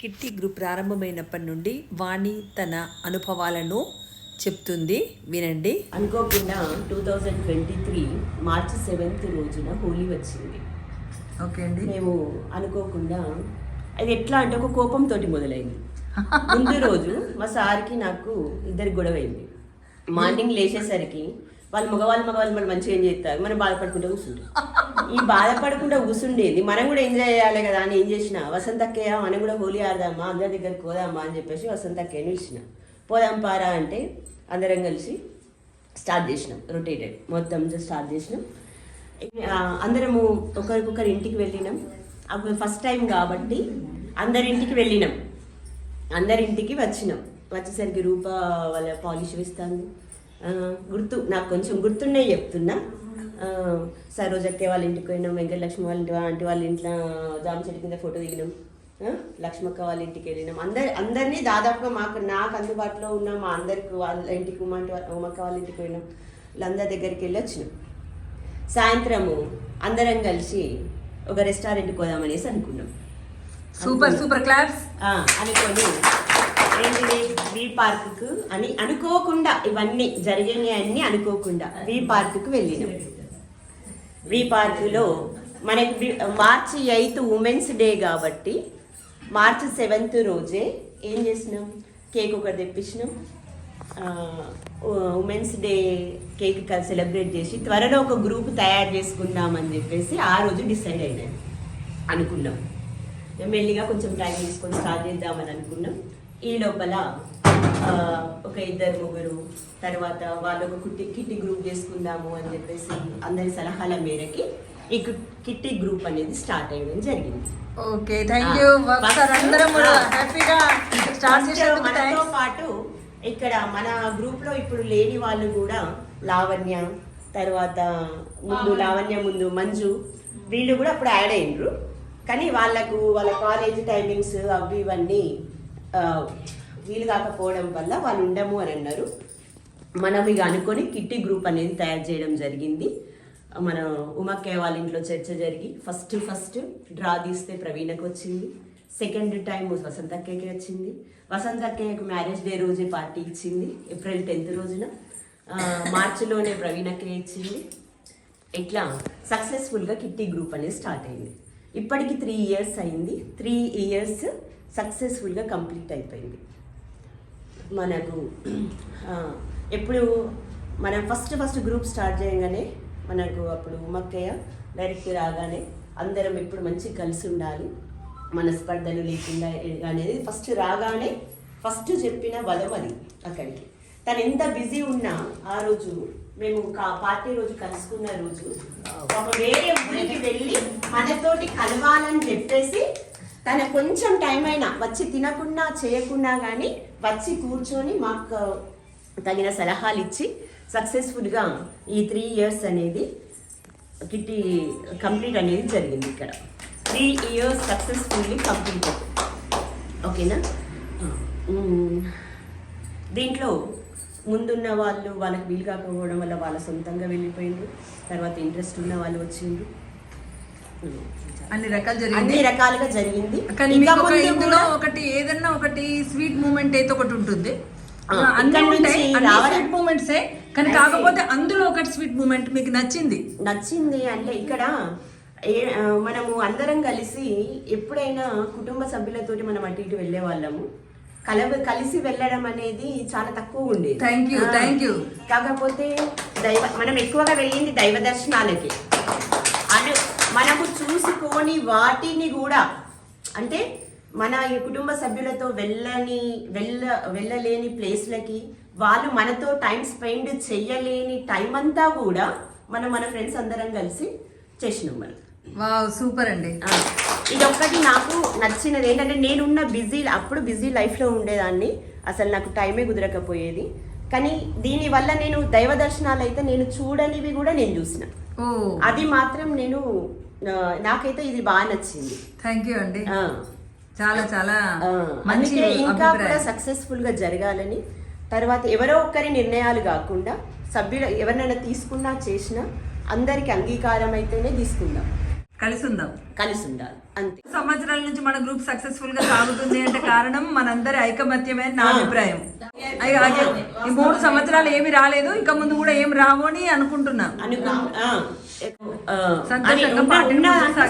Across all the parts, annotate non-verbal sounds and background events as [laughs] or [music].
Kitty group ప్రారంభమైనప్పటి నుండి వాణి తన అనుభవాలను చెప్తుంది. వినండి. అనుకోకుండా two thousand twenty three March seventh రోజున హోలీ వచ్చింది. ఓకే అండి. మేము అనుకోకుండా అది ఎట్లా అంటే ఒక కోపంతో మొదలైంది. [laughs] ముందు రోజు మా సార్కి నాకు ఇద్దరికి గొడవ అయింది మార్నింగ్ లేచేసరికి వాళ్ళు మగవాళ్ళు మగవాళ్ళు మనం మంచిగా ఏం చేస్తారు? మనం బాధపడుకుంటూ కూర్చుంటాం. ఈ బాధపడకుండా కూర్చుండేది. మనం కూడా ఎంజాయ్ చేయాలి కదా అని ఏం చేసిన వసంతక్కయ్య మనం కూడా హోలీ ఆడదామా అందరి దగ్గరికి పోదామా అని చెప్పేసి వసంతక్కయ్యను ఇచ్చిన పోదాం పారా అంటే అందరం కలిసి స్టార్ట్ చేసినాం రొటేటెడ్ మొత్తం స్టార్ట్ చేసినాం. అందరము ఒకరికొకరు ఇంటికి వెళ్ళినాం. అప్పుడు ఫస్ట్ టైం కాబట్టి అందరింటికి వెళ్ళినాం. అందరింటికి వచ్చినాం. వచ్చేసరికి రూప వాళ్ళ పాలిష్ వేస్తాను గుర్తు నాకు కొంచెం గుర్తున్నాయి చెప్తున్నా. సరోజక్కే వాళ్ళ ఇంటికి పోయినాం వెంకటలక్ష్మి వాళ్ళ ఇంటి ఆంటీ వాళ్ళ ఇంట్లో జామ చెట్టు కింద ఫోటో దిగినాం. లక్ష్మక్క వాళ్ళ ఇంటికి వెళ్ళినాం. అందరి అందరినీ దాదాపుగా మాకు నాకు అందుబాటులో ఉన్న మా అందరికి వాళ్ళ ఇంటికి ఉమ్మంటి వాళ్ళ- ఉమ్మక్క వాళ్ళ ఇంటికి పోయినాం. వీళ్ళందరి దగ్గరికి వెళ్ళి వచ్చినాం. సాయంత్రము అందరం కలిసి ఒక రెస్టారెంట్కి పోదామనేసి అనుకున్నాం. సూపర్ సూపర్ క్లాప్స్ ఆ, అనుకొని ఏంటిది పార్క్ పార్క్కు అని అనుకోకుండా ఇవన్నీ జరిగినాయి అన్నీ అనుకోకుండా వీ పార్క్కు వెళ్ళినాం. వీ పార్కులో మనకి మార్చి ఎయిత్ ఉమెన్స్ డే కాబట్టి మార్చి సెవెంత్ రోజే ఏం చేసినాం? కేక్ ఒకటి తెప్పించినాం. ఉమెన్స్ డే కేక్ సెలబ్రేట్ చేసి త్వరలో ఒక గ్రూప్ తయారు చేసుకుందామని చెప్పేసి ఆ రోజు డిసైడ్ అయినాం. అనుకున్నాం. మెల్లిగా కొంచెం టైం తీసుకొని స్టార్ట్ చేద్దామని అనుకున్నాం. ఈ లోపల ఆ, ఒక ఇద్దరు ముగ్గురు తర్వాత వాళ్ళు ఒక కుట్టి కిట్టి గ్రూప్ చేసుకుందాము అని చెప్పేసి అందరి సలహాల మేరకి ఈ కిట్టి గ్రూప్ అనేది స్టార్ట్ అయ్యడం జరిగింది. Okay thank you. అందరం హ్యాపీగా స్టార్ట్ మనతో పాటు ఇక్కడ మన గ్రూప్లో ఇప్పుడు లేని వాళ్ళు కూడా లావణ్య తర్వాత ముందు లావణ్య. ముందు మంజు వీళ్ళు కూడా అప్పుడు యాడ్ అయ్యిండ్రు కానీ వాళ్ళకు వాళ్ళ కాలేజ్ టైమింగ్స్ అవి ఇవన్నీ వీలు కాకపోవడం వల్ల వాళ్ళు ఉండము అని అన్నారు. మనం ఇక అనుకొని కిట్టి గ్రూప్ అనేది తయారు చేయడం జరిగింది. మన ఉమక్కయ్య వాళ్ళ ఇంట్లో చర్చ జరిగి ఫస్ట్ ఫస్ట్ డ్రా తీస్తే ప్రవీణకు వచ్చింది. సెకండ్ టైం వసంత అక్కయ్యకి వచ్చింది. వసంత అక్కయ్యకు మ్యారేజ్ డే రోజే పార్టీ ఇచ్చింది. ఏప్రిల్ టెన్త్ రోజున. మార్చిలోనే ప్రవీణకే అక్కయ్య ఇచ్చింది. ఇట్లా సక్సెస్ఫుల్గా కిట్టి గ్రూప్ అనేది స్టార్ట్ అయింది. ఇప్పటికి త్రీ ఇయర్స్ అయింది. త్రీ ఇయర్స్ సక్సెస్ఫుల్గా కంప్లీట్ అయిపోయింది. మనకు ఎప్పుడు మనం ఫస్ట్ ఫస్ట్ గ్రూప్ స్టార్ట్ చేయగానే మనకు అప్పుడు ఉమ్మక్కయ్య డైరెక్ట్ రాగానే అందరం ఎప్పుడు మంచి కలిసి ఉండాలి మన స్పర్ధలు లేకుండా అనేది ఫస్ట్ రాగానే ఫస్ట్ చెప్పిన బలం అది అక్కడికి. తను ఎంత బిజీ ఉన్నా ఆ రోజు మేము కా- పార్టీ రోజు కలుసుకున్న రోజు ఒక వేరే ఊరికి వెళ్ళి మనతోటి కలవాలని చెప్పేసి తన కొంచెం టైం అయినా వచ్చి తినకుండా చేయకుండా కానీ వచ్చి కూర్చొని మాకు తగిన సలహాలు ఇచ్చి సక్సెస్ఫుల్గా ఈ త్రీ ఇయర్స్ అనేది కిట్టి కంప్లీట్ అనేది జరిగింది ఇక్కడ. త్రీ ఇయర్స్ సక్సెస్ఫుల్లీ కంప్లీట్ ఓకేనా? దీంట్లో ముందున్న వాళ్ళు వాళ్ళకి వీలు కాకపోవడం వల్ల వాళ్ళ సొంతంగా వెళ్ళిపోయిండ్రు. తర్వాత ఇంట్రెస్ట్ ఉన్న వాళ్ళు వచ్చిండ్రు. అన్ని రకాలు అన్ని జరిగింది రకాలుగా జరిగింది. కానీ ఇందులో ఒకటి ఏదన్నా ఒకటి స్వీట్ మూమెంట్ అయితే ఒకటి ఉంటుంది. అన్ని ఉంటాయి. అన్ని. స్వీట్ మూమెంట్సే కానీ. కాకపోతే అందులో ఒకటి స్వీట్ మూమెంట్ మీకు నచ్చింది. నచ్చింది అంటే ఇక్కడ మనము అందరం కలిసి ఎప్పుడైనా కుటుంబ సభ్యులతోటి మనం అటు ఇటు వెళ్ళే వాళ్ళము కలవ కలిసి వెళ్ళడం అనేది చాలా తక్కువ ఉండేది. You, ఆ, thank you. కాకపోతే దైవ మనం ఎక్కువగా వెళ్ళింది దైవ దర్శనాలకి. మనము చూసుకోని వాటిని కూడా అంటే మన ఈ కుటుంబ సభ్యులతో వెళ్ళని వెళ్ళ వెళ్ళలేని ప్లేస్లకి వాళ్ళు మనతో టైం స్పెండ్ చెయ్యలేని టైం అంతా కూడా మనం మన ఫ్రెండ్స్ అందరం కలిసి చేసినాం మనం. వావ్ సూపర్ అండి. ఆ, ఇదొక్కటి నాకు నచ్చినది. ఏంటంటే నేనున్న బిజీ అప్పుడు బిజీ లైఫ్లో ఉండేదాన్ని. అసలు నాకు టైమే కుదరకపోయేది. కానీ దీనివల్ల నేను దైవ దర్శనాలు అయితే నేను చూడనివి కూడా నేను చూసిన. అది మాత్రం నేను నాకైతే ఇది బాగా నచ్చింది. థ్యాంక్ యూ అండి. చాలా చాలా అందుకే ఇంకా కూడా సక్సెస్ఫుల్గా జరగాలని. తర్వాత ఎవరో ఒక్కరి నిర్ణయాలు కాకుండా సభ్యులు ఎవరినైనా తీసుకున్నా చేసినా అందరికి అంగీకారం అయితేనే తీసుకుందాం. కలిసి ఉందాం కలిసి ఉండాలి అంతే సంవత్సరాల నుంచి మన గ్రూప్ సక్సెస్ఫుల్గా సాగుతుంది అంటే కారణం మనందరి ఐకమత్యమే నా అభిప్రాయం. ఈ మూడు సంవత్సరాలు ఏమి రాలేదు ఇక ముందు కూడా ఏం రావు అని అనుకుంటున్నా.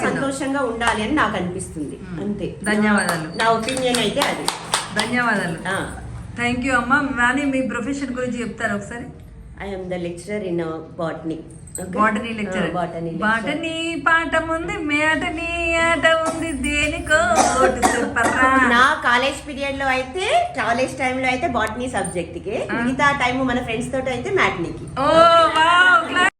సంతోషంగా ఉండాలి అని నాకు అనిపిస్తుంది. అంతే. ధన్యవాదాలు. నా ఒపీనియన్ అయితే అది. ధన్యవాదాలు. థ్యాంక్ యూ అమ్మ. మీ ప్రొఫెషన్ గురించి చెప్తారు ఒకసారి? I am the lecturer in botany botany lecture botany botany పాఠం ఉంది మేటనీ ఆట ఉంది దేనికో? నా కాలేజ్ పీరియడ్లో అయితే కాలేజ్ టైంలో అయితే బాటనీ సబ్జెక్ట్కి. మిగతా టైం మన ఫ్రెండ్స్ తోటి అయితే మ్యాట్నీకి ఓ వావ్